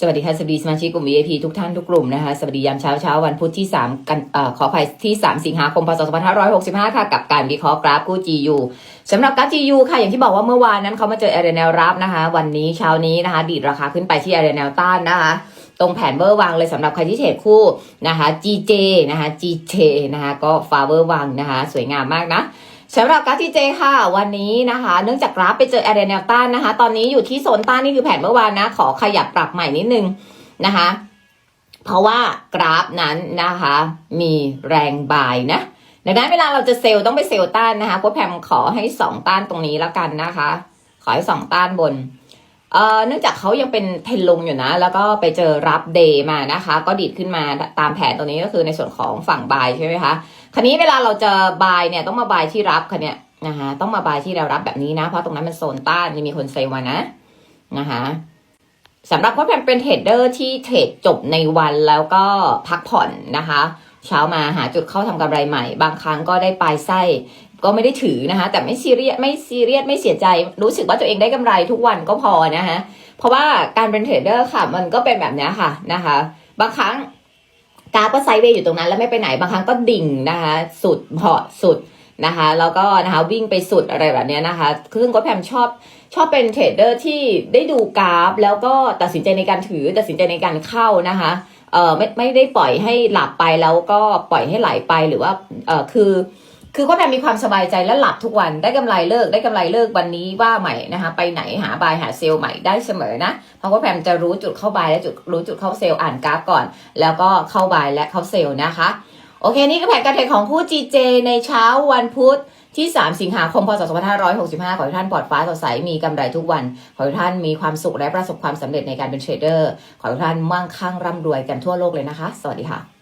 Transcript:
สวัสดีค่ะสวัสดีสมาชิกกลุ่ม VIP ทุกท่านทุกกลุ่มนะคะสวัสดียามเช้าเช้าวันพุธที่ 3 กันเอ่อขออภัยที่ 3 สิงหาคมพศ2565 ค่ะกับการวิเคราะห์กราฟกู้ GU สำหรับกราฟ GU ค่ะอย่างที่บอกว่าเมื่อวานนั้นเขามาเจอแอร์เรแนลรับนะคะ วันนี้เช้านี้นะคะ ดีดราคาขึ้นไปที่แอร์เรแนลต้านนะคะตรงแผนเวอร์วางเลยสำหรับใครที่เทรดคู่นะคะ GJ นะคะ GJ นะคะก็ฟาเวอร์วางนะคะ สวยงามมากนะ สำหรับกราฟทีเจค่ะ วันนี้นะคะ เนื่องจากกราฟไปเจอแอเรแนลต้านนะคะ ตอนนี้อยู่ที่โซนต้านนี่คือแผนเมื่อวานนะ ขอขยับปรับใหม่นิดนึงนะคะ เพราะว่ากราฟนั้นนะคะ มีแรงบายนะดังนั้นเวลาเราจะเซลล์ต้องไปเซลล์ต้านนะคะโค้ชแพมขอให้สองต้านตรงนี้แล้วกันนะคะ ขอให้สองต้านบน เนื่องจากเขายังเป็นเทรนลงอยู่นะ แล้วก็ไปเจอรับเดย์มานะคะ ก็ดีดขึ้นมาตามแผนตรงนี้ก็คือในส่วนของฝั่งบายใช่ไหมคะคราวนี้เวลาเราจะบายเนี่ยต้องมาบายที่รับค่ะเนี่ยนะคะต้องมาบายที่แนวรับแบบนี้นะ เพราะตรงนั้นมันโซนต้านมีคนเซลมานะนะคะสำหรับพ่อแพมเป็นเทรดเดอร์ที่เทรดจบในวันแล้วก็พักผ่อนนะคะ เช้ามาหาจุดเข้าทำกำไรใหม่ บางครั้งก็ได้ปลายไส้ก็ไม่ได้ถือนะคะ แต่ไม่ซีเรียสไม่ซีเรียสไม่เสียใจ รู้สึกว่าตัวเองได้กำไรทุกวันก็พอนะคะเพราะว่าการเป็นเทรดเดอร์ค่ะ มันก็เป็นแบบนี้ค่ะนะคะ บางครั้งกราฟก็ไซด์เวย์อยู่ตรงนั้นแล้วไม่ไปไหนบางครั้งก็ดิ่งนะคะ สุดพอสุดนะคะแล้วก็นะคะวิ่งไปสุดอะไรแบบนี้นะคะซึ่งก็แพมชอบชอบเป็นเทรดเดอร์ที่ได้ดูกราฟ แล้วก็ตัดสินใจในการถือตัดสินใจในการเข้านะคะเออไม่ไม่ได้ปล่อยให้หลับไปแล้วก็ปล่อยให้ไหลไปหรือว่าเออคือ คือก็แพมมีความสบายใจและหลับทุกวันได้กำไรเลิกได้กำไรเลิกวันนี้ว่าใหม่นะคะ ไปไหนหาบายหาเซลล์ใหม่ได้เสมอนะ เพราะว่าแพมจะรู้จุดเข้าบายและจุดรู้จุดเข้าเซลล์อ่านกราฟก่อน แล้วก็เข้าบายและเข้าเซลล์นะคะโอเค นี่ก็แผนการเทรดของคู่ GJ ในเช้าวันพุธที่ 3 สิงหาคม พศ 2565 ขอให้ท่านปลอดฟ้าสดใส มีกำไรทุกวัน ขอให้ท่านมีความสุขและประสบความสำเร็จในการเป็นเทรดเดอร์ ขอให้ท่านมั่งคั่งร่ำรวยกันทั่วโลกเลยนะคะ สวัสดีค่ะ